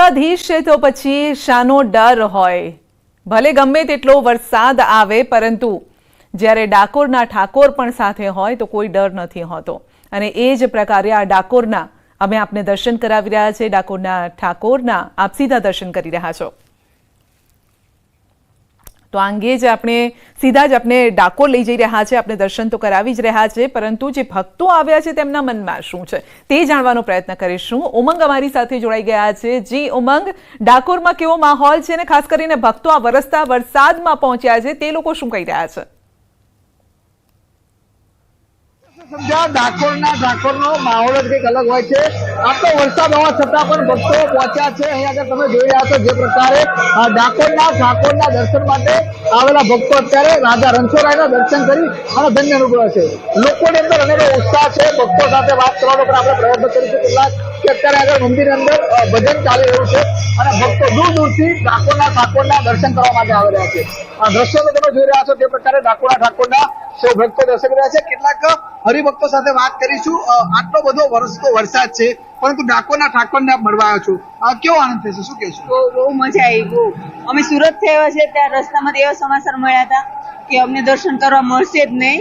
દ્વારકાધીશ છે તો પછી શાનો ડર હોય. ભલે ગમે તેટલો વરસાદ આવે, પરંતુ જ્યારે ડાકોરના ઠાકોર પણ સાથે હોય તો કોઈ ડર નથી હોતો. અને એ જ પ્રકારે આ ડાકોરના, અમે આપને દર્શન કરાવી રહ્યા છે, ડાકોરના ઠાકોરના, આપ સીધા દર્શન કરી રહ્યા છો. તો આ અંગે જ આપણે સીધા જ આપણે ડાકોર લઈ જઈ રહ્યા છે. આપણે દર્શન તો કરાવી જ રહ્યા છે, પરંતુ જે ભક્તો આવ્યા છે તેમના મનમાં શું છે? તે જાણવાનો પ્રયત્ન કરીશું. ઉમંગ અમારી સાથે જોડાઈ ગયા છે. જી ઉમંગ, ડાકોરમાં કેવો માહોલ છે? અને ખાસ કરીને ભક્તો આ વરસતા વરસાદમાં પહોંચ્યા છે. તે લોકો શું કહી રહ્યા છે? સમજ્યા? ડાકોરના ડાકોરનો ભક્તો દર્શન કરી અને ધન્ય અનુભવે છે. લોકોની અંદર અનેરો ઉત્સાહ છે. ભક્તો સાથે વાત કરવાનો પણ આપણે પ્રયત્ન કરીશું કેટલાક કે અત્યારે આગળ મંદિરની અંદર ભજન ચાલી રહ્યું છે અને ભક્તો દૂર દૂરથી ડાકોરના ઠાકોરના દર્શન કરવા માટે આવી રહ્યા છે. આ દ્રશ્યો તમે જોઈ રહ્યા છો તે પ્રકારે ડાકોરના ઠાકોરના સૌ ભક્તો દર્શન રહ્યા છે. કેટલાક હરિભક્તો સાથે વાત કરીશું. આટલો બધો વરસતો વરસાદ છે પરંતુ ડાકોરના ઠાકોરને આપ મળવા આવ્યો છો. કેવો આનંદ થશે? શું કહેશો? બહુ બહુ મજા આવી બહુ અમે સુરતથી છે ત્યાં રસ્તામાં એવા સમાચાર મળ્યા હતા કે અમને દર્શન કરવા મળશે જ નહીં.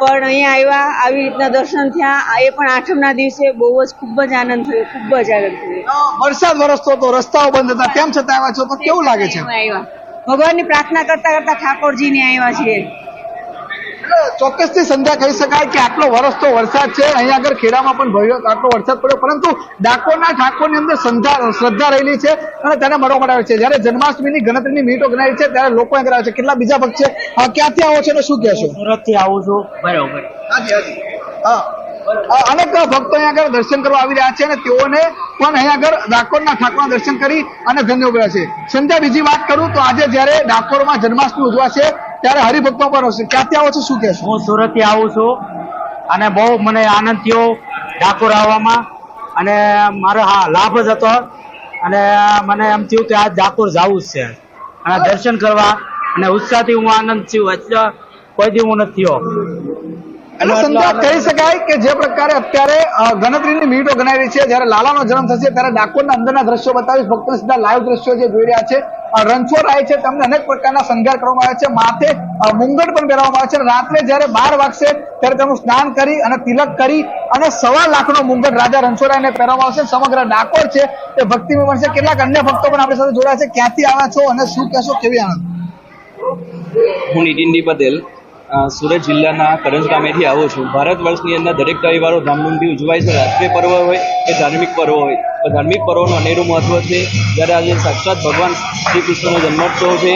પણ અહીંયા આવ્યા આવી રીતના દર્શન થયા. એ પણ આઠમના દિવસે બહુ જ ખૂબ જ આનંદ થયો ખૂબ જ આનંદ થયો. વરસાદ વરસતો હતો રસ્તાઓ બંધ હતા. તેમ છતાં આવ્યા છો? તો કેવું લાગે છે? ભગવાનની પ્રાર્થના કરતા કરતા ઠાકોરજીને આવ્યા છીએ ચોક્કસથી સંધ્યા કહી શકાય કે આટલો વરસતો વરસાદ છે. અહીંયા આગળ ખેડામાં પણ ભવ્ય આટલો વરસાદ પડ્યો. પરંતુ ડાકોરના ઠાકોરની અંદર સંધા શ્રદ્ધા રહેલી છે અને તેને મળવા માટે છે. જ્યારે જન્માષ્ટમીની ગણતરીની મિનિટો ગણાય છે ત્યારે લોકો અહીં આવે છે. કેટલા બીજા ભક્ત છે? ક્યાંથી આવો છો અને શું કહેશો? સુરતથી આવું છું. બરોબર. હાજી હાજી. હા. અનેક ભક્તો અહીંયા આગળ દર્શન કરવા આવી રહ્યા છે અને તેઓને પણ અહીંયા આગળ ડાકોરના ઠાકોરના દર્શન કરી અને ધન્ય ઉભર્યા છે. સંધ્યા બીજી વાત કરું તો આજે જ્યારે ડાકોરમાં જન્માષ્ટમી ઉજવાશે ત્યારે હરિભક્તો પણ આવશે ક્યાંથી આવો છો? શું કહેશો હું સુરતથી આવું છું અને બહુ મને આનંદ થયો ડાકોર આવવામાં. અને મારો હા લાભ જ હતો. અને મને એમ થયું કે આ ડાકોર જવું જ છે. અને દર્શન કરવા અને ઉત્સાહથી હું આનંદ છું એટલે કોઈ દી હું નથી થયો. અને સંધ્યા કહી શકાય કે જે પ્રકારે અત્યારે ગણતરીની મિનિટો ગણાવી છે. જ્યારે લાલાનો જન્મ થશે ત્યારે ડાકોરના અંદરના દ્રશ્યો બતાવીશ. ભક્તો સીધા લાઈવ દ્રશ્યો જે જોઈ રહ્યા છે. અ, રણછોડ રાય છે તેમને અનેક પ્રકારના શણગાર કરવામાં આવે છે. માથે મુંગટ પણ પહેરવામાં આવે છે. રાત્રે જ્યારે બાર વાગશે ત્યારે તેનું સ્નાન કરી અને તિલક કરી અને સવા લાખનો મુંગટ રાજા રણછોડરાયને પહેરવામાં આવશે. સમગ્ર ડાકોર છે તે ભક્તિમય બનશે. કેટલાક અન્ય ભક્તો પણ આપણી સાથે જોડાયા છે. ક્યાંથી આવ્યા છો અને શું કહેશો? કેવી આનંદ? હું નીતિનજી પટેલ સુરત જિલ્લાના કરંજ ગામેથી આવું છું. ભારત વર્ષની અંદર દરેક તહેવારો ધામધૂમથી ઉજવાય છે. રાષ્ટ્રીય પર્વ હોય કે ધાર્મિક પર્વ હોય. ધાર્મિક પર્વનું અનેરું મહત્વ છે. જ્યારે આજે સાક્ષાત ભગવાન શ્રી કૃષ્ણનો જન્મોત્સવ છે,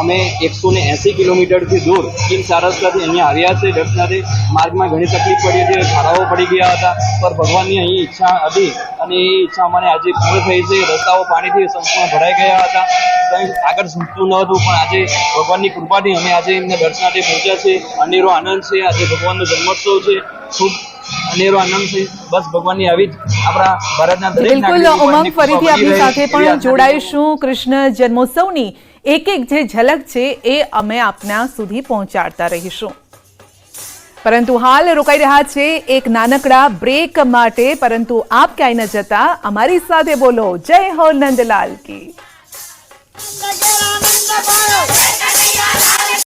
અમે એકસો ને એંસી કિલોમીટરથી દૂર કિમ સારસ્વતી અહીંયા આવ્યા છે. દર્શનાથી માર્ગમાં ઘણી તકલીફ પડી હતી, ખાડાઓ પડી ગયા હતા. પણ ભગવાનની અહીં ઈચ્છા હતી અને એ ઈચ્છા અમારે આજે પૂર્ણ થઈ છે. રસ્તાઓ પાણીથી સંપૂર્ણ ભરાઈ ગયા હતા. કંઈ આગળ સૂચતું ન હતું, પણ આજે ભગવાનની કૃપાથી અમે આજે એમને દર્શનાથી પહોંચ્યા છે અનેરો આનંદ છે. આજે ભગવાનનો જન્મોત્સવ છે. ખૂબ અનેરો આનંદ છે. બસ ભગવાનની આવી જ આપણા ભારતના દરેક બિલકુલ ઉમંગ ફરીથી આપણી સાથે પણ જોડાઈશું. કૃષ્ણ જન્મોત્સવની એક એક જે ઝલક છે એ અમે આપના સુધી પહોંચાડતા રહીશું. પરંતુ હાલ રોકાઈ રહ્યા છે એક નાનકડા બ્રેક માટે. પરંતુ આપ ક્યાંય ન જતા અમારી સાથે બોલો. જય હો નંદલાલ કી.